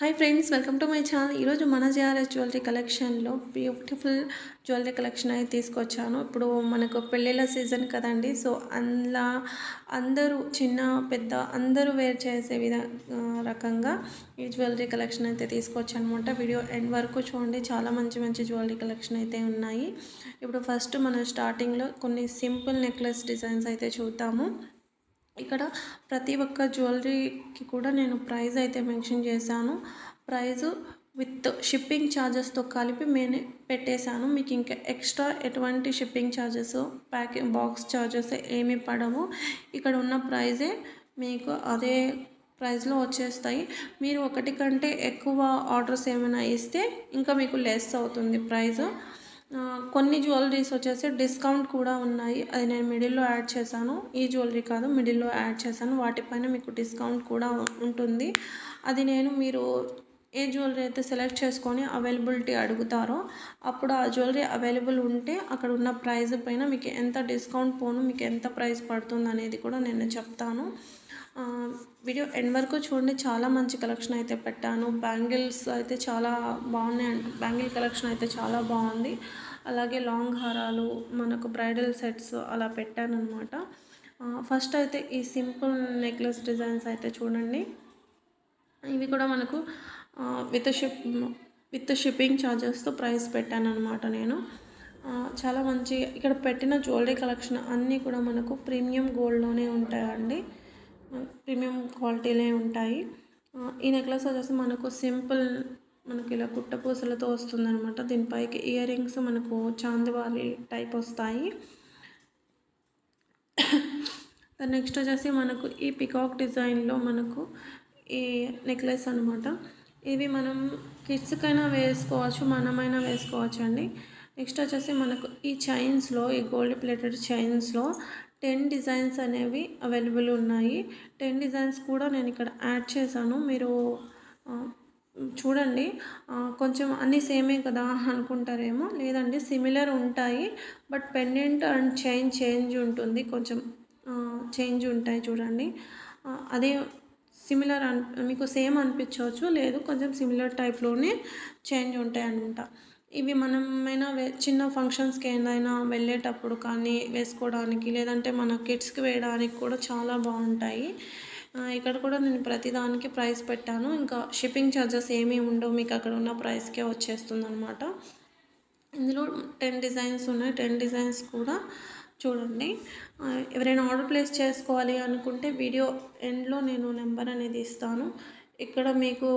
Hi friends welcome to my channel ఈరోజు మన GRS jewellery కలెక్షన్లో బ్యూటిఫుల్ జ్యువెలరీ కలెక్షన్ అయితే తీసుకొచ్చాను. ఇప్పుడు మనకు పెళ్ళిళ్ళ సీజన్ కదండి సో అందులో అందరూ చిన్న పెద్ద అందరూ వేర్ చేసే విధ రకంగా ఈ జ్యువెలరీ కలెక్షన్ అయితే తీసుకొచ్చాను అనమాట వీడియో ఎండ్ వరకు చూడండి. చాలా మంచి మంచి జ్యువెలరీ కలెక్షన్ అయితే ఉన్నాయి. ఇప్పుడు ఫస్ట్ మనం స్టార్టింగ్లో కొన్ని సింపుల్ నెక్లెస్ డిజైన్స్ అయితే చూద్దాము. ఇక్కడ ప్రతి ఒక్క జ్యువెలరీకి కూడా నేను ప్రైస్ అయితే మెన్షన్ చేశాను. ప్రైజు విత్ షిప్పింగ్ ఛార్జెస్తో కలిపి నేను పెట్టేశాను. మీకు ఇంకా ఎక్స్ట్రా ఎటువంటి shipping charges packing box charges ఏమీ పడవు. ఇక్కడ ఉన్న ప్రైజే మీకు అదే ప్రైస్లో వచ్చేస్తాయి. మీరు ఒకటి కంటే ఎక్కువ ఆర్డర్స్ ఏమైనా ఇస్తే ఇంకా మీకు లెస్ అవుతుంది ప్రైస్ కొన్ని జ్యువెలరీస్ వచ్చేసి డిస్కౌంట్ కూడా ఉన్నాయి. అది నేను మిడిల్లో యాడ్ చేశాను. ఈ జ్యువెలరీ కాదు మిడిల్లో యాడ్ చేశాను. వాటిపైన మీకు డిస్కౌంట్ కూడా ఉంటుంది. అది నేను మీరు ఏ జ్యువెలరీ అయితే సెలెక్ట్ చేసుకొని అవైలబిలిటీ అడుగుతారో అప్పుడు ఆ జ్యువెలరీ అవైలబుల్ ఉంటే అక్కడ ఉన్న ప్రైస్ పైన మీకు ఎంత డిస్కౌంట్ పోను మీకు ఎంత ప్రైస్ పడుతుంది అనేది కూడా నేను చెప్తాను. వీడియో ఎండ్ వరకు చూడండి. చాలా మంచి కలెక్షన్ అయితే పెట్టాను. బ్యాంగిల్స్ అయితే చాలా బాగున్నాయి బ్యాంగిల్ కలెక్షన్ అయితే చాలా బాగుంది. అలాగే లాంగ్ హారాలు మనకు బ్రైడల్ సెట్స్ అలా పెట్టాను అనమాట ఫస్ట్ అయితే ఈ సింపుల్ నెక్లెస్ డిజైన్స్ అయితే చూడండి. ఇవి కూడా మనకు విత్ షిప్ విత్ షిప్పింగ్ ఛార్జెస్తో ప్రైస్ పెట్టాను అనమాట నేను చాలా మంచి ఇక్కడ పెట్టిన జ్యువెలరీ కలెక్షన్ అన్నీ కూడా మనకు ప్రీమియం గోల్డ్లోనే ఉంటాయండి. ప్రీమియం క్వాలిటీలే ఉంటాయి. ఈ నెక్లెస్ వచ్చేసి మనకు సింపుల్ మనకి ఇలా కుట్టపూసలతో పూసలతో వస్తుందన్నమాట దీనిపైకి ఇయర్ రింగ్స్ మనకు చాందివాలి టైప్ వస్తాయి. దాని నెక్స్ట్ వచ్చేసి మనకు ఈ పికాక్ డిజైన్లో మనకు ఈ నెక్లెస్ అనమాట ఇవి మనం కిడ్స్కైనా వేసుకోవచ్చు మనమైనా వేసుకోవచ్చు అండి. నెక్స్ట్ వచ్చేసి మనకు ఈ చైన్స్లో ఈ గోల్డ్ ప్లేటెడ్ చైన్స్లో టెన్ డిజైన్స్ అనేవి అవైలబుల్ ఉన్నాయి. టెన్ డిజైన్స్ కూడా నేను ఇక్కడ యాడ్ చేశాను. మీరు చూడండి. కొంచెం అన్నీ సేమే కదా అనుకుంటారేమో. లేదండి సిమిలర్ ఉంటాయి. But pendant and chain change ఉంటుంది. కొంచెం చేంజ్ ఉంటాయి చూడండి. అదే సిమిలర్ అన్ మీకు సేమ్ అనిపించవచ్చు. లేదు కొంచెం సిమిలర్ టైప్లోనే చేంజ్ ఉంటాయి అనమాట ఇవి మనమైనా వే చిన్న ఫంక్షన్స్కి ఏదైనా వెళ్ళేటప్పుడు కానీ వేసుకోవడానికి లేదంటే మన కిడ్స్కి వేయడానికి కూడా చాలా బాగుంటాయి. ఇక్కడ కూడా నేను ప్రతిదానికి ప్రైస్ పెట్టాను. ఇంకా షిప్పింగ్ ఛార్జెస్ ఏమీ ఉండవు. మీకు అక్కడ ఉన్న ప్రైస్కే వచ్చేస్తుంది అనమాట ఇందులో టెన్ డిజైన్స్ ఉన్నాయి. టెన్ డిజైన్స్ కూడా చూడండి. ఎవరైనా ఆర్డర్ ప్లేస్ చేసుకోవాలి అనుకుంటే వీడియో ఎండ్లో నేను నెంబర్ అనేది ఇస్తాను. ఇక్కడ మీకు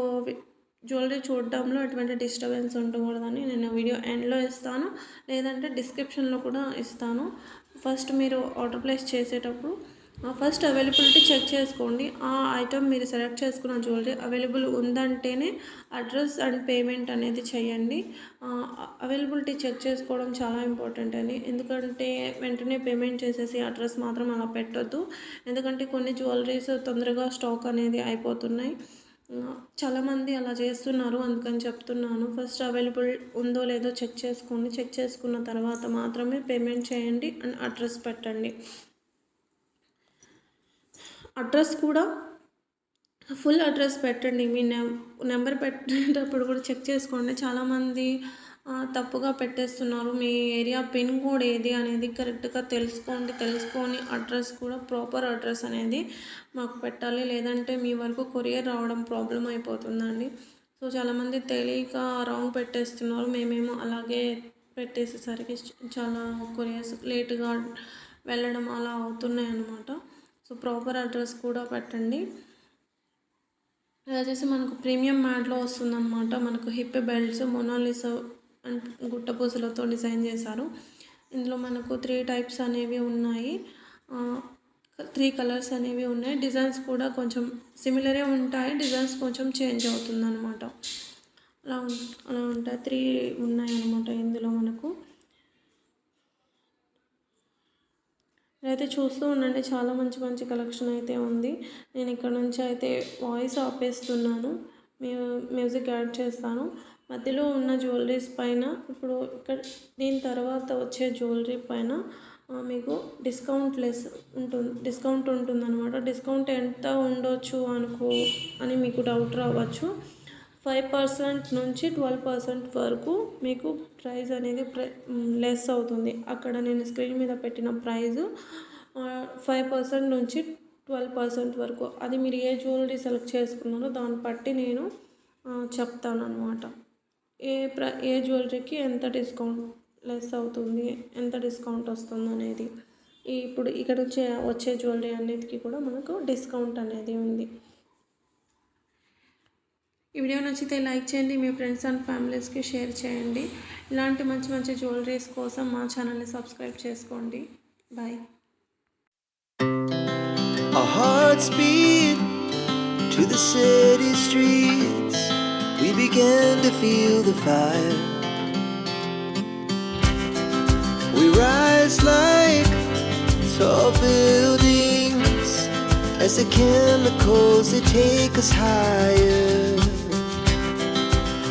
జ్యువెలరీ చూడడంలో ఎటువంటి డిస్టర్బెన్స్ ఉండకూడదని నేను వీడియో ఎండ్లో ఇస్తాను. లేదంటే డిస్క్రిప్షన్లో కూడా ఇస్తాను. ఫస్ట్ మీరు ఆర్డర్ ప్లేస్ చేసేటప్పుడు ఫస్ట్ అవైలబిలిటీ చెక్ చేసుకోండి. ఆ ఐటమ్ మీరు సెలెక్ట్ చేసుకున్న జ్యువెలరీ అవైలబుల్ ఉందంటేనే అడ్రస్ అండ్ పేమెంట్ అనేది చేయండి. అవైలబిలిటీ చెక్ చేసుకోవడం చాలా ఇంపార్టెంట్ అని ఎందుకంటే వెంటనే పేమెంట్ చేసేసి అడ్రస్ మాత్రం అలా పెట్టొద్దు. ఎందుకంటే కొన్ని జ్యువెలరీస్ తొందరగా స్టాక్ అనేది అయిపోతున్నాయి. చాలామంది అలా చేస్తున్నారు అందుకని చెప్తున్నాను. ఫస్ట్ అవైలబుల్ ఉందో లేదో చెక్ చేసుకోండి. చెక్ చేసుకున్న తర్వాత మాత్రమే పేమెంట్ చేయండి అండ్ అడ్రస్ పెట్టండి. అడ్రస్ కూడా ఫుల్ అడ్రస్ పెట్టండి. మీ నెంబర్ పెట్టేటప్పుడు కూడా చెక్ చేసుకోండి. చాలామంది తప్పుగా పెట్టేస్తున్నారు. మీ ఏరియా పిన్ కోడ్ ఏది అనేది కరెక్ట్గా తెలుసుకోండి. తెలుసుకొని అడ్రస్ కూడా ప్రాపర్ అడ్రస్ అనేది మాకు పెట్టాలి. లేదంటే మీ వరకు కొరియర్ రావడం ప్రాబ్లం అయిపోతుందండి. సో చాలామంది తెలియక రాంగ్ పెట్టేస్తున్నారు. మేమేమో అలాగే పెట్టేసేసరికి చాలా కొరియర్స్ లేట్గా వెళ్ళడం అలా అవుతున్నాయి అన్నమాట సో ప్రాపర్ అడ్రస్ కూడా పెట్టండి. ఇది వచ్చేసి మనకు ప్రీమియం మ్యాట్లో వస్తుందన్నమాట. మనకు hip belts Mona Lisa and గుట్టపూసలతో design చేశారు. ఇందులో మనకు త్రీ టైప్స్ అనేవి ఉన్నాయి. త్రీ కలర్స్ అనేవి ఉన్నాయి. డిజైన్స్ కూడా కొంచెం సిమిలరే ఉంటాయి. డిజైన్స్ కొంచెం చేంజ్ అవుతుందన్నమాట. అలా అలా ఉంటాయి. త్రీ ఉన్నాయి అనమాట ఇందులో మనకు. అయితే చూస్తూ ఉండండి. చాలా మంచి మంచి కలెక్షన్ అయితే ఉంది. నేను ఇక్కడ నుంచి అయితే వాయిస్ ఆపేస్తున్నాను. మ్యూజిక్ యాడ్ చేస్తాను. మధ్యలో ఉన్న జ్యువెలరీస్ పైన ఇప్పుడు ఇక్కడ దీని తర్వాత వచ్చే జ్యువెలరీ పైన మీకు డిస్కౌంట్ లెస్ ఉంటుంది డిస్కౌంట్ ఉంటుందన్నమాట. డిస్కౌంట్ ఎంత ఉండొచ్చు అనుకో అని మీకు డౌట్ రావచ్చు. ఫైవ్ పర్సెంట్ నుంచి ట్వెల్వ్ పర్సెంట్ వరకు మీకు ప్రైస్ అనేది లెస్ అవుతుంది. అక్కడ నేను స్క్రీన్ మీద పెట్టిన ప్రైస్ ఫైవ్ పర్సెంట్ నుంచి ట్వెల్వ్ పర్సెంట్ వరకు. అది మీరు ఏ జ్యువెలరీ సెలెక్ట్ చేసుకున్నారో దాన్ని బట్టి నేను చెప్తాను అనమాట ఏ ప్ర ఏ జ్యువెలరీకి ఎంత డిస్కౌంట్ లెస్ అవుతుంది ఎంత డిస్కౌంట్ వస్తుంది అనేది. ఇప్పుడు ఇక్కడ వచ్చే వచ్చే జ్యువెలరీ అన్నిటికీ కూడా మనకు డిస్కౌంట్ అనేది ఉంది. ఈ వీడియో నచ్చితే లైక్ చేయండి మీ ఫ్రెండ్స్ అండ్ ఫ్యామిలీస్కి షేర్ చేయండి ఇలాంటి మంచి మంచి జ్యువెలరీస్ కోసం మా ఛానల్ని సబ్స్క్రైబ్ చేసుకోండి bye Our hearts beat to the city streets. We began to feel the fire. We rise like tall buildings as the chemicals they take us higher.